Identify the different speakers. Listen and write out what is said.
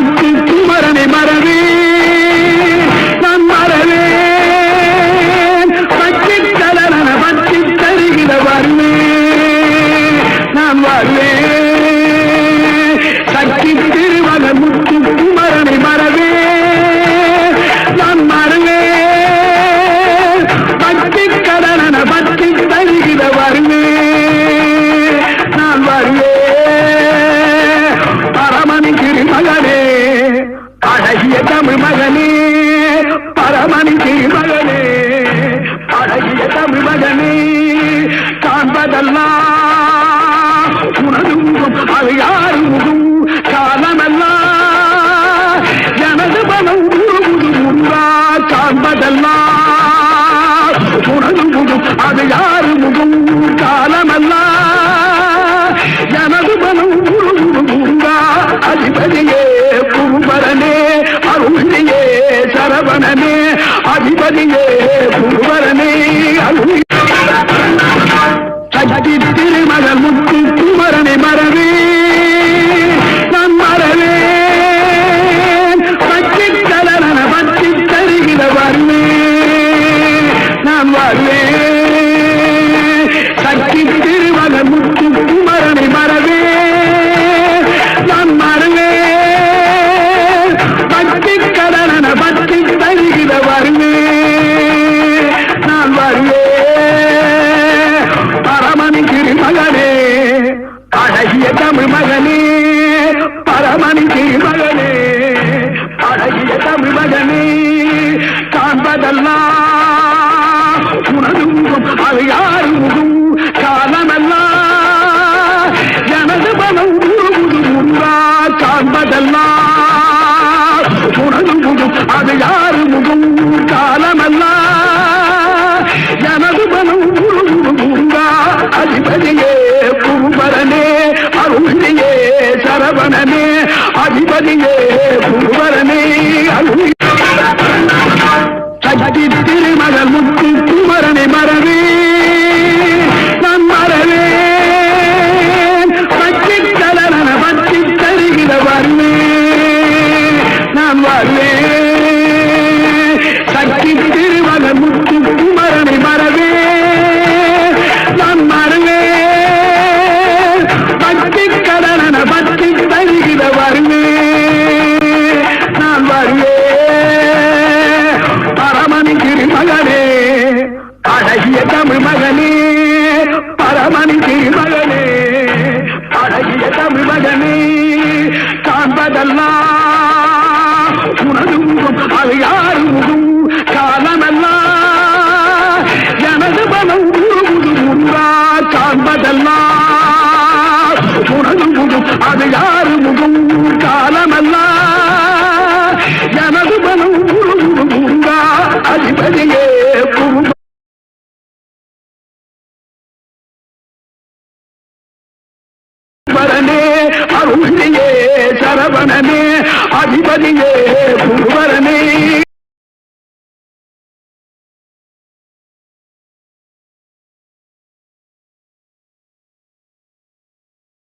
Speaker 1: முத்து குமரனை மறவே அது யாரும் காலமல்லா எனது பலம் உருவுது உருவா காண்பதல்லா உணவு முகம் அது யாரு முகம் காலமல்லா எனது பலம் அதிபதியே குருபரனே அருளியே பற்றி திருவக முத்து குமரனை மறவே. நான் மறவே பக்தி கடன பற்றி தருகிற வருவே நான் வருவே. பரமணி திரு அழகிய தமிழ் மகனே பரமணி திரு எல்லாம் உணர்ந்து அது யார்